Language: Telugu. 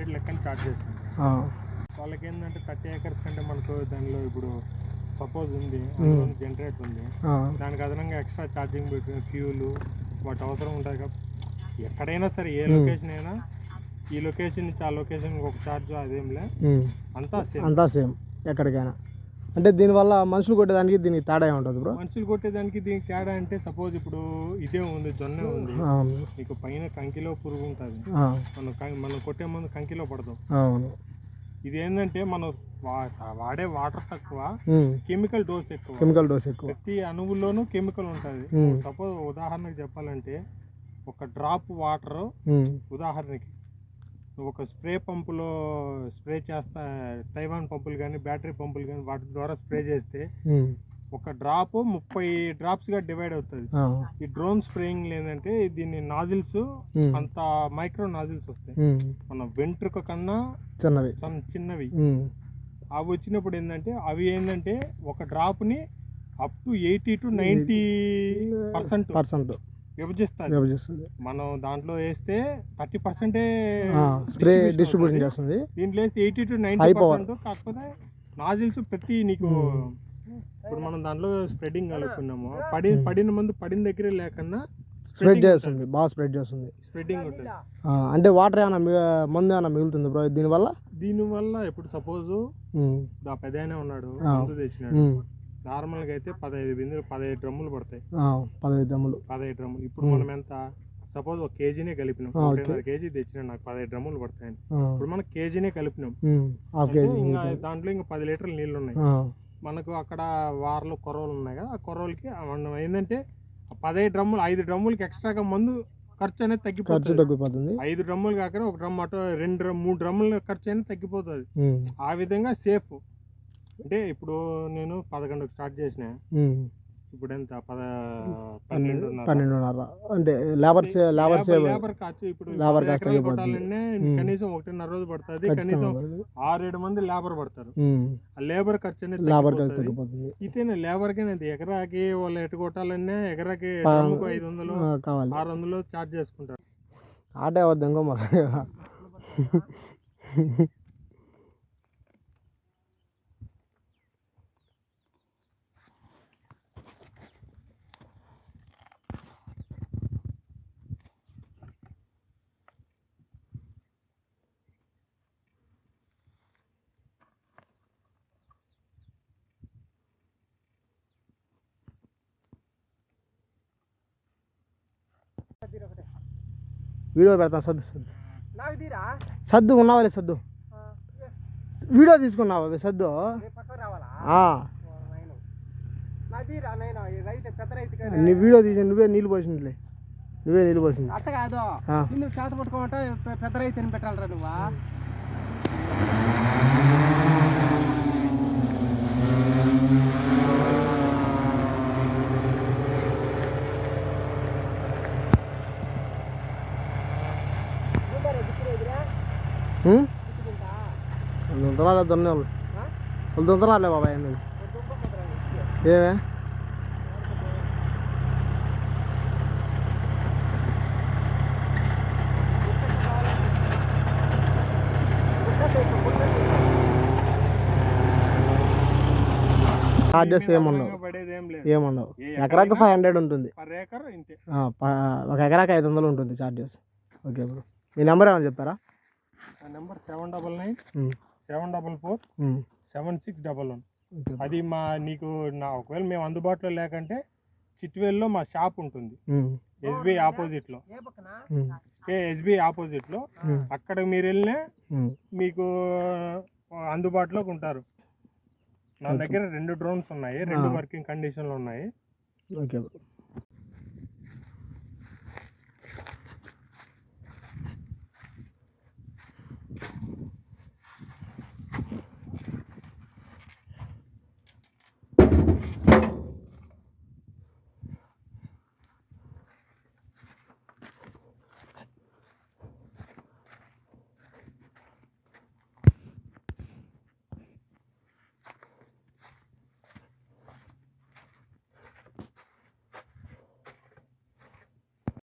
హండ్రెడ్ లెక్కన చార్జ్ చేస్తుంది ఆ, వాళ్ళకి ఏంటంటే థర్టీ ఏకర్స్ కంటే మనకు దానిలో ఇప్పుడు సపోజ్ ఉంది జనరేట్ ఉంది. దానికి అదనంగా ఎక్స్ట్రా ఛార్జింగ్ పెట్టిన ఫ్యూల్ వాటి అవసరం ఉంటుంది కాబట్టి ఎక్కడైనా సరే ఏ. లొకేషన్ అయినా ఈ లొకేషన్ నుంచి ఆ లొకేషన్ ఒక ఛార్జ్ అదేంలే ఉమ్. అంతా సేమ్ అంతా సేమ్ ఎక్కడికైనా. అంటే దీనివల్ల మనుషులు కొట్టేదానికి దీనికి తేడా ఉంటుంది బ్రో మనుషులు కొట్టేదానికి దీనికి తేడా అంటే సపోజ్ ఇప్పుడు ఇదే ఉంది జొన్నే ఉంది. నీకు పైన కంకిలో పురుగు ఉంటుంది. మనం మనం కొట్టే ముందు కంకిలో పడతాం అవును. ఇది ఏంటంటే మనం వాడే వాటర్ తక్కువ. కెమికల్ డోస్ ఎక్కువ. కెమికల్ డోస్ ఎక్కువ. ప్రతి అణువులోనూ కెమికల్ ఉంటుంది. సపోజ్ ఉదాహరణకు చెప్పాలంటే ఒక డ్రాప్ వాటర్. ఉదాహరణకి ఒక స్ప్రే పంపులో స్ప్రే చేస్తా తైవాన్ పంపులు కానీ బ్యాటరీ పంపులు కానీ వాటి ద్వారా స్ప్రే చేస్తే. ఒక డ్రాప్ ముప్పై డ్రాప్స్గా డివైడ్ అవుతుంది ఈ డ్రోన్ స్ప్రేయింగ్ ఏంటంటే దీన్ని నాజిల్స్. అంత మైక్రో నాజిల్స్ వస్తాయి. మన వెంట్రుక కన్నా చిన్నవి చిన్నవి. అవి వచ్చినప్పుడు ఏంటంటే అవి ఏంటంటే ఒక డ్రాప్ని up to eighty to ninety percent percent విభజిస్తారు విభజిస్తుంది. మనం దాంట్లో వేస్తే థర్టీ పర్సెంటే స్ప్రే డిస్ట్రిబ్యూషన్ చేస్తుంది. దీంట్లో వేస్తే eighty to ninety High power. Percent కాకపోతే నాజిల్స్ ప్రతి నీకు. ఇప్పుడు మనం దాంట్లో స్ప్రెడింగ్ కలుపుకున్నాము. పడి పడిన మందు పడిన దగ్గరే లేకన్నా స్ప్రెడ్ చేస్తుంది. బాగా స్ప్రెడ్ చేస్తుంది. స్ప్రెడింగ్ ఉంటుంది. ఆ, అంటే వాటర్ ఏమైనా మందు ఏమైనా మిగులుతుంది బ్రో? దీనివల్ల? దీనివల్ల ఇప్పుడు సపోజ్ పెదాయన ఉన్నాడు. మందు తెచ్చినాడు. నార్మల్గా అయితే పదహైదు బిందులు పదహైదు డ్రమ్ములు పడతాయి. పదహైదు దమ్ములు పదహైదు డ్రమ్ములు. ఇప్పుడు. మనం ఎంత సపోజ్ ఒక కేజీనే కలిపినాం. ఒకటిన్నర కేజీ తెచ్చినా నాకు పదహైదు డ్రమ్ములు పడతాయని. ఆ, ఇప్పుడు మనం కేజీనే కలిపినాం. ఇంకా దాంట్లో ఇంకా పది లీటర్లు నీళ్ళు ఉన్నాయి మనకు అక్కడ వారలు కొరవలు ఉన్నాయి కదా ఆ కొరవలకి మనం ఏంటంటే పదహైదు డ్రమ్ములు ఐదు డ్రమ్ములకి ఎక్స్ట్రాగా మందు ఖర్చు అనేది తగ్గిపోతుంది. తగ్గిపోతుంది. ఐదు డ్రమ్ములు కాకుండా ఒక డ్రమ్ అటు రెండు మూడు డ్రమ్ముల ఖర్చు అనేది తగ్గిపోతుంది. ఆ విధంగా సేఫ్. అంటే ఇప్పుడు నేను పదకొండుకి స్టార్ట్ చేసిన. ఇప్పుడు ఎంత పద పన్నెండు పన్నెండున్నర. అంటే లేబర్ లేబర్ సేవ్ లేబర్ ఖర్చు ఇప్పుడు లేబర్. కనీసం ఒకటిన్నర రోజు పడుతుంది. కనీసం ఆరేడు మంది లేబర్ పడతారు. ఆ లేబర్ ఖర్చు అనేది లేబర్ ఖర్చు తగ్గిపోతుంది. ఇతేనే లేబర్కి అది ఎకరాకి వాళ్ళు ఎటు కొట్టాలన్నా ఎకరాకి ఐదు వందలు కావాలి. ఆరు వందలు ఛార్జ్ చేసుకుంటారు. ఆట అవద్దు ఇంకో మరి వీడియో పెడతాను సద్దు సద్దు నాకు తీరా? సద్దు ఉన్నావాలి సద్దు వీడియో తీసుకున్నావా రైతు నీ వీడియో తీసి నువ్వే నీళ్ళు పోసిందిలే నువ్వే నీళ్ళు పోసింది అట్ట కాదు. నిన్ను చేత పట్టుకోమంటే పెద్ద రైతుని పెట్టాలరా నువ్వా? దొంతరాలే దొన్నే వాళ్ళు బాబాయ్ ఎందుకు ఏమే? చార్జెస్ ఏముండవు. పడేది ఏం లేదు. ఏముండవు. ఏ ఎకరాకి ఫైవ్ హండ్రెడ్ ఉంటుంది. ఒక ఎకరాకి ఐదు వందలు ఉంటుంది చార్జెస్ ఓకే బ్రో. మీ నెంబర్ ఏమైనా చెప్తారా ఆ number seven double nine. Seven double four. Seven six double one అది మా నీకు నా ఒకవేళ మేము అందుబాటులో లేకంటే చిట్వేల్లో మా షాప్ ఉంటుంది. ఎస్బీఐ ఆపోజిట్లో. ఏ ఎస్బీఐ ఆపోజిట్లో. అక్కడ మీరు వెళ్ళినా. మీకు అందుబాటులోకి ఉంటారు నా దగ్గర రెండు డ్రోన్స్ ఉన్నాయి రెండు. వర్కింగ్ కండిషన్లు ఉన్నాయి ఓకే